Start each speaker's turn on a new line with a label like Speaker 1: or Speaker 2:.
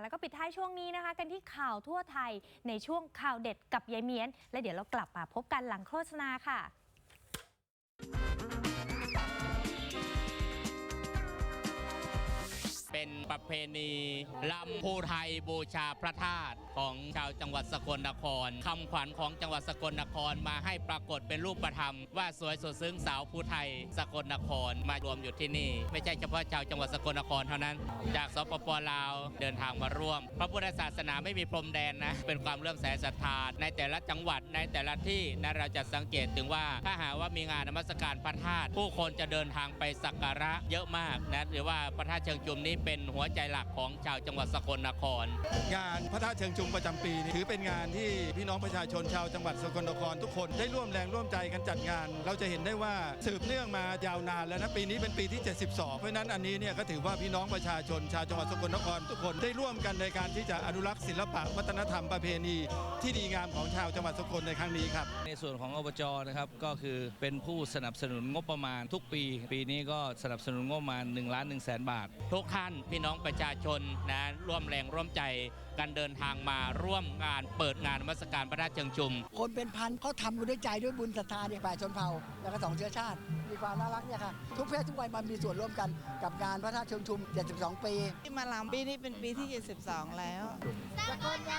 Speaker 1: แล้วก็ปิดท้ายช่วงนี้นะคะ กันที่ข่าวทั่วไทยในช่วงข่าวเด็ดกับยายเมียน และเดี๋ยวเรากลับมาพบกันหลังโฆษณาค่ะ
Speaker 2: ประเพณีลำภูไทยบูชาพระธาตุของชาวจังหวัดสกลนครคำขวัญของจังหวัดสกลนครมาให้ปรากฏเป็นรูปธรรม ว่าสวยสดซึ้งสาวภูไทยสกลนครมารวมอยู่ที่นี่ ไม่ใช่เฉพาะชาวจังหวัดสกลนครเท่านั้น จากสปปลาวเดินทางมาร่วม พระพุทธศาสนาไม่มีพรมแดนนะเป็นความเลื่อมใสศรัทธาในแต่ละจังหวัดในแต่ละที่นะเราจะสังเกตถึงว่าถ้าหากว่ามีงานนมัสการพระธาตุผู้คนจะเดินทางไปสักการะเยอะมากนะหรือว่าพระธาตุเชิงจุมนี้เป็นหัวใจหลักของชาวจังหวัดสกลนคร
Speaker 3: งาน ระธาตุเชิงชุมประจำปีนี้ถือเป็นงานที่พี่น้องประชาชนชาวจังหวัดสกลนครทุกคนได้ร่วมแรงร่วมใจกันจัดงาน เราจะเห็นได้ว่าสืบเนื่องมายาวนานแล้วนะปีนี้เป็นปีที่ 72 เพราะฉะนั้นอันนี้เนี่ยก็ถือว่าพี่น้องประชาชนชาวจังหวัดสกลนครทุกคนได้ร่วมกันในการที่จะอนุรักษ์ศิลปะวัฒนธรรมประเพณี ที่ดีงามของชาวจังหวัดสกลในครั้งนี้ครับ
Speaker 4: ในส่วนของอบจนะครับก็คือเป็นผู้สนับสนุนงบประมาณทุกปี ปีนี้ก็สนับสนุนงบประมาณ1ล้าน1แสนบาท
Speaker 2: ทุกท่านพี่น้องประชาชนนะร่วมแรงร่วมใจกันเดินทางมาร่วมงานเปิดงานนมัสการพระธาตุเชิงชุม
Speaker 5: คนเป็นพันเขาทำกันด้วยใจด้วยบุญศรัทธาเนี่ยแปดชนเผ่า แล้วก็สองเชื้อชาติ มีความน่ารักเนี่ยค่ะ ทุกเพศทุกวัยมามีส่วนร่วมกันกับงานพระธาตุเชิงชุม 72 ปี
Speaker 6: ที่มาลำปีนี้เป็นปีที่ 72 แล้ว
Speaker 5: สกลนคร
Speaker 6: จ้า